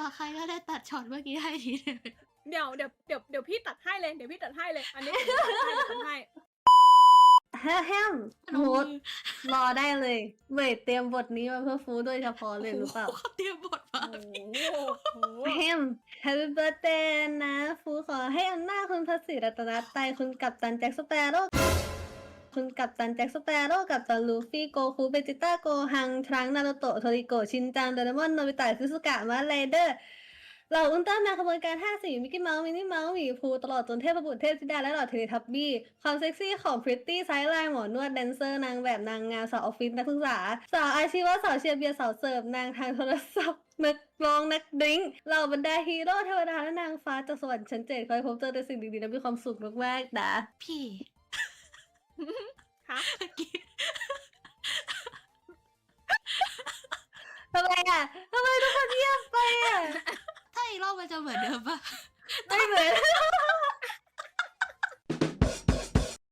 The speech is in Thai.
ฝากใครก็ได้ตัดช็อตเมื่อกี้ให้ทีหนึงเดี๋ยวเดี๋ยวเดี๋ยวเดี๋ยวพี่ตัดให้เลยเดี๋ยวพี่ตัดให้เลย อันนี้เดี๋ยวพี่ตัดให้เดี๋ยวตัดให้แฮมแฮมโฮสรอได้เลยเว้ยเตรียมบทนี้มาเพื่อฟูโดยเฉพาะเลยหรือเปล่าโโเขาเตรียมบทมาโอ้โหแฮม Happy Birthday นะ ฟูขอให้อำนาจคุณพระศรีรัตนตรัยคุณกับตันแจ็คสเปโร่ คุณกับตันแจ็คสเปโร่กับตันลูฟี่โกคูเบจิต้าโกฮังทรังนารูโตะโทริโกชินจังโดเรมอนโนบิตะซึสุกะมาไรเดอร์เหล่าอุลตร้าแมนขบวนการ5สีมิกกี้เมาส์มินนี่เมาส์หมีภูตลอดจนเทพบุตรเทพธิดาและเหล่าเทเลทับบี้ความเซ็กซี่ของพริตตี้ไซส์ไลน์หมอนวดแดนเซอร์นางแบบนางงามสาวออฟฟิศนักศึกษา สาวอาชีวะสาวเชียร์เบียร์สาวเสิร์ฟนางทางโทรศัพท์นักร้องนักดิ้งเหล่าบรรดาฮีโร่เทวดาและนางฟ้าจากสวรรค์ชั้นเจ็ดคอยพบเจอแต่สิ่งดีๆและมีความสุขมากๆนะพี่ะทำไมทุ